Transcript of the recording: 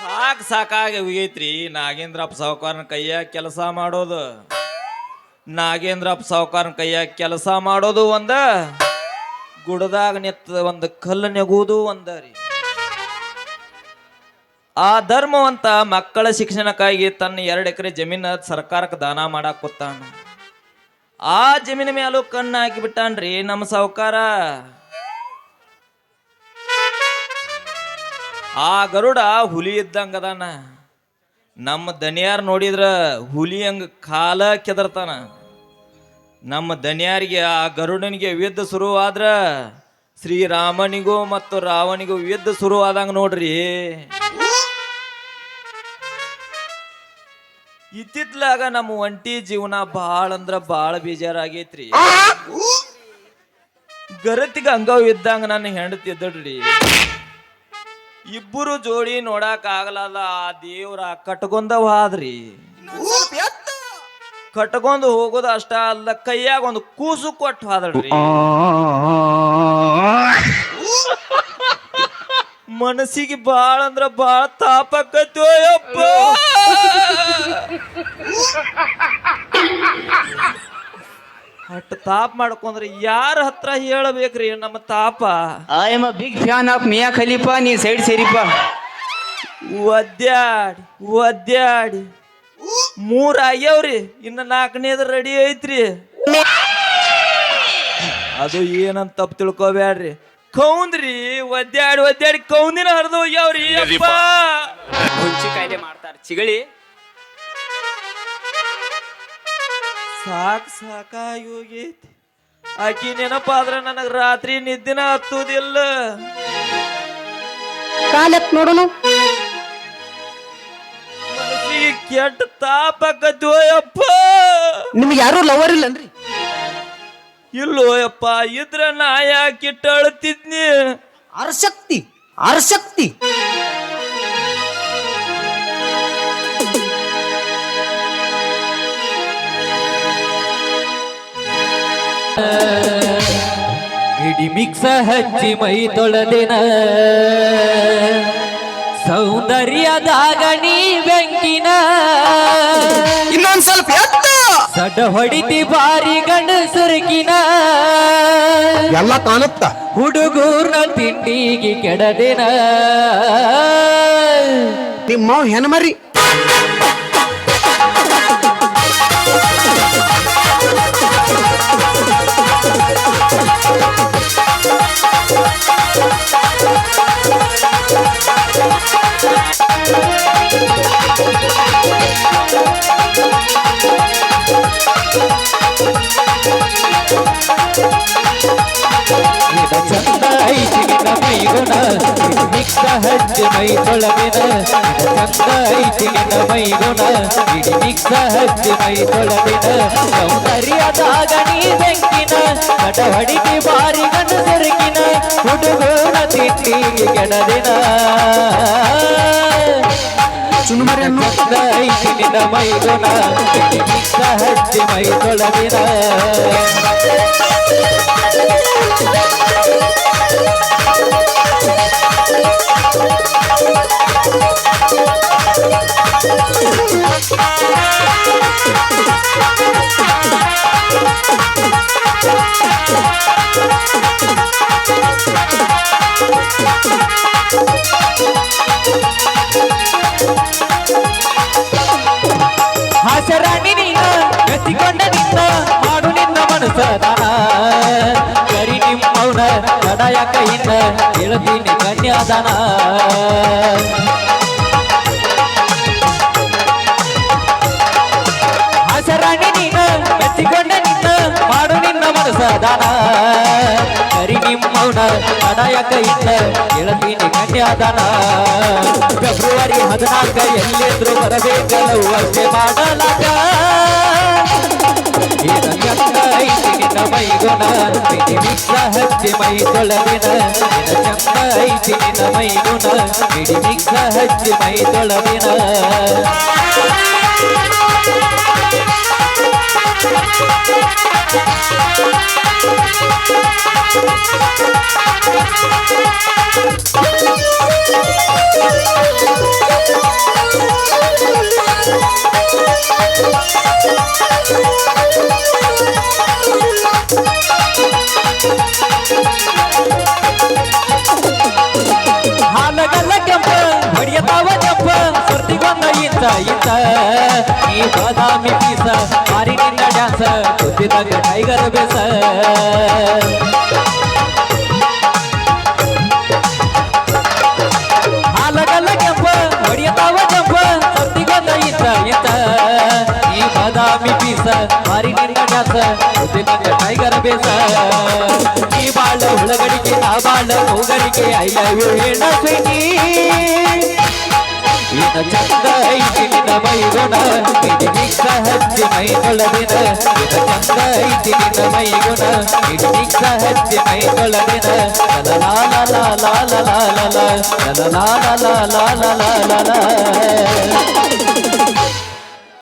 ಸಾಕ್ ಸಾಕಾಗಿ ಹೋಗೈತ್ರಿ ನಾಗೇಂದ್ರಪ್ಪ ಸಾವುಕಾರನ ಕೈಯಾಗ ಕೆಲಸ ಮಾಡೋದು. ನಾಗೇಂದ್ರಪ್ಪ ಸಾವುಕಾರನ ಕೈಯಾಗ ಕೆಲಸ ಮಾಡೋದು ಒಂದ, ಗುಡದಾಗ ನಿತ್ತ ಒಂದು ಕಲ್ಲು ನೆಗುವುದು ಒಂದ ರೀ. ಆ ಧರ್ಮವಂತ ಮಕ್ಕಳ ಶಿಕ್ಷಣಕ್ಕಾಗಿ ತನ್ನ ಎರಡು ಎಕರೆ ಜಮೀನ ಸರ್ಕಾರಕ್ಕೆ ದಾನ ಮಾಡಾಕ್ ಕೂತಾನ. ಆ ಜಮೀನ ಮೇಲೂ ಕಣ್ಣು ಹಾಕಿ ಬಿಟ್ಟಾನ್ರಿ ನಮ್ಮ ಸಾವುಕಾರ. ಆ ಗರುಡ ಹುಲಿ ಇದ್ದಂಗ ಅದಾನ. ನಮ್ಮ ದನಿಯಾರ್ ನೋಡಿದ್ರ ಹುಲಿ ಹಂಗ ಕಾಲ ಕೆದರ್ತಾನ. ನಮ್ಮ ದನಿಯಾರಿಗೆ ಆ ಗರುಡನಿಗೆ ಯುದ್ಧ ಶುರುವಾದ್ರ ಶ್ರೀರಾಮನಿಗೂ ಮತ್ತು ರಾವಣಿಗೂ ಯುದ್ಧ ಶುರುವಾದಂಗ ನೋಡ್ರಿ. ಇತ್ತಿತ್ಲಾಗ ನಮ್ಮ ಒಂಟಿ ಜೀವನ ಭಾಳ ಅಂದ್ರ ಭಾಳ ಬೇಜಾರಾಗೈತ್ರಿ. ಗರತಿಗೆ ಅಂಗವ್ ಇದ್ದಂಗ ನನ್ನ ಹೆಂಡತಿ ಇದ್ದಡ್ರಿ ಇಬ್ಬರು ಜೋಡಿ ನೋಡಕ್ ಆಗಲ್ಲ ಆ ದೇವ್ರ ಕಟ್ಕೊಂಡ ಕಟ್ಕೊಂಡು ಹೋಗೋದು ಅಷ್ಟ ಅಲ್ಲ, ಕೈಯಾಗ ಒಂದು ಕೂಸು ಕೊಟ್ಟು ಹಾದ್ರಿ. ಮನಸ್ಸಿಗೆ ಬಾಳ ಅಂದ್ರ ಬಾಳ ತಾಪಕ್ಕತ್ತು ಅಟ್ ತಾಪ ಮಾಡ್ಕೊಂಡ್ರೆ ಯಾರ ಹತ್ರ ಹೇಳಬೇಕ್ರಿ ನಮ್ಮ ತಾಪ? I am a big fan of Mia Khalifa ನೀ ಸೈಡ್ ಸೇರಿಪ್ಪ. ಒದ್ಯಾಡಿ ಒದ್ಯಾಡಿ. ಮೂರ್ ಆಗ್ಯಾವ್ರಿ ಇನ್ನ ನಾಲ್ಕನೇದು ರೆಡಿ ಐತ್ರಿ. ಅದು ಏನಂತ ತಪ್ಪು ತಿಳ್ಕೊಬ್ಯಾಡ್ರಿ. ಕೌಂದ್ರಿ ಒದ್ಯಾಡಿ ಒದ್ಯಾಡಿ ಕೌಂದಿನ ಹರಿದು ಹೋಗ್ಯಾವ್ರಿ ಅಪ್ಪ ಕಾಯಿಲೆ ಮಾಡ್ತಾರ ಚಿಗಳಿ. ಸಾಕ್ ಸಾಕಾಗಿ ಹೋಗೈತಿ ಆಕಿ ನೆನಪಾದ್ರೆ ನನಗೆ ರಾತ್ರಿ ನಿದ್ದಿನ ಹತ್ತುದಿಲ್ಲ. ಕಾಲತ್ ನೋಡೋನು. ಮನಸ್ಸಿಗೆ ಕೆಟ್ಟ ತಾಪಕ್ಕತ್ತು ಅಪ್ಪ ನಿಮ್ಗೆ ಯಾರು ಲವರ್ ಇಲ್ಲನ್ರಿ? ಇಲ್ಲೋಯಪ್ಪ ಇದ್ರ ನಾ ಯಾಕಿಟ್ಟು ಅಳ್ತಿದ್ನಿ? ಅರ್ಶಕ್ತಿ ಅರ್ಶಕ್ತಿ. ಇಡಿ ಮಿಕ್ಸ ಹಚ್ಚಿ ಮೈ ತೊಳೆದಿನ. ಸೌಂದರ್ಯದಾಗ ನೀ ಬೆಂಕಿನ. ಇನ್ನೊಂದ್ ಸ್ವಲ್ಪ ಎತ್ತ. ಸಡ ಹೊಡಿತಿ ಬಾರಿ ಗಂಡ ಸುರುಕಿನ. ಎಲ್ಲ ಕಾಣುತ್ತ ಹುಡುಗೂರ್ನ ತಿಂಡಿಗೆ ಕೆಡದಿನ. ನಿಮ್ಮ ಹೆಣ್ಮರಿ. ಇಡಿ ಮಿಕ್ಸ ಹಚ್ಚಿ ಮೈ ತೊಳಗಿನ ಚಂದ ಐತಿ ನಿನ್ನ ಮೈಗುಣ. ಇಡಿ ಮಿಕ್ಸ ಹಚ್ಚಿ ಮೈ ತೊಳಗಿನ ಸೌಂದರ್ಯದಾಗ ನೀ ಬೆಂಕಿನ ನಟ ಹಡಿಗೆ ಬಾರಿ ಗಂಡ ಸೆರಕಿನ ಹುಡುಗನ ತಿಂಡಿಗೆ ಕೆಡದಿನ ಚುನುಮರಿ ಅನ್ನು ಚಂದ ಐತಿ ನಿನ್ನ ಮೈಗುಣ ಇಡಿ ಮಿಕ್ಸ ಹಚ್ಚಿ ಮೈ ತೊಳೆದಿನ ಹಾಸರಾಣಿ ನೀನ ಮೆಚ್ಚಿಕೊಂಡ ನಿನ್ನ ಮಾಡು ನಿನ್ನ ಮನಸದಾನ ಕರಿ ನಿಮ್ಮವನ ಕಡಾಯ ಕೈಯಿಂದ ಹೇಳ್ತೀನಿ ಕನ್ಯಾದಾನ. ಹಸರಾಣಿ ನಿನ್ನ ಮೆಚ್ಚಿಕೊಂಡ ನಿನ್ನ ಮಾಡು ನಿನ್ನ ಮನಸದಾನ ಕರಿ ನಿಮ್ಮವನ ಕಡಾಯ ಕೈಯಿಂದ ಹೇಳ್ತೀನಿ ಕನ್ಯಾದಾನ. ಫೆಬ್ರವರಿ ಹದಿನಾಲ್ಕ ಎಲ್ಲಿದ್ರು ಬರಬೇಕಲ್ಲ ಮಾಡಲಾಗ ಮೈಗುಣ ಮಿತಿ ಮಿಕ್ಸ ಹಚ್ಚಿ ಮೈ ತೊಳವಿನ ಚಂದ ಐತಿ ನಿನ್ನ ಮೈಗುಣ ಮಿಡಿ ಮಿಕ್ಸ ಹಚ್ಚಿ ಮೈ ತೊಳವಿನ Thank you. ಸರ್ತಿಗೊಂದ ಇಂತ ಇಂತ ಈ ಬಾದಾಮಿ ಪೀಸ ಮಾರಿ ನಿನ್ನ ಡ್ಯಾನ್ಸ ಕುತ್ತಿದಾಗ ಟೈಗರ್ ಬೇಸ. ಹಾಲಗಲ್ಲ ಕೆಂಪ, ಹೊಡಿಯತಾವ ಕೆಂಪ, ಸತ್ತಿಗೊಂದ ಇಂತ ಇಂತ ಈ ಬಾದಾಮಿ ಪೀಸ ಮಾರಿ ನಿನ್ನ ಡ್ಯಾನ್ಸ ಕುತ್ತಿದಾಗ ಟೈಗರ್ ಬೇಸ. ಈ ಬಾಳ ಹುಳಗಡಿಕೆ ಆ ಬಾಳ ಹೋಗಡಿಕೆ ಐ ಲವ್ ಯು ಇದ ಚಂದ ಐತಿನ ಮೈಗುಣ ಇದು ನಿಕ್ಕ ಹಚ್ಚಿ ಮೈಗೊಳದಿನ ಇದ ಚಂದ ಐತಿನ ಮೈಗುಣ ಇದು ನಿಕ್ಕ ಹಚ್ಚಿ ಮೈಗೊಳದಿನ ಲಲಾಲ ಲಾಲ ಲಾಲ ಲಾಲ ಲಾಲ ಲಾಲ ಲಾಲ ಲಾಲ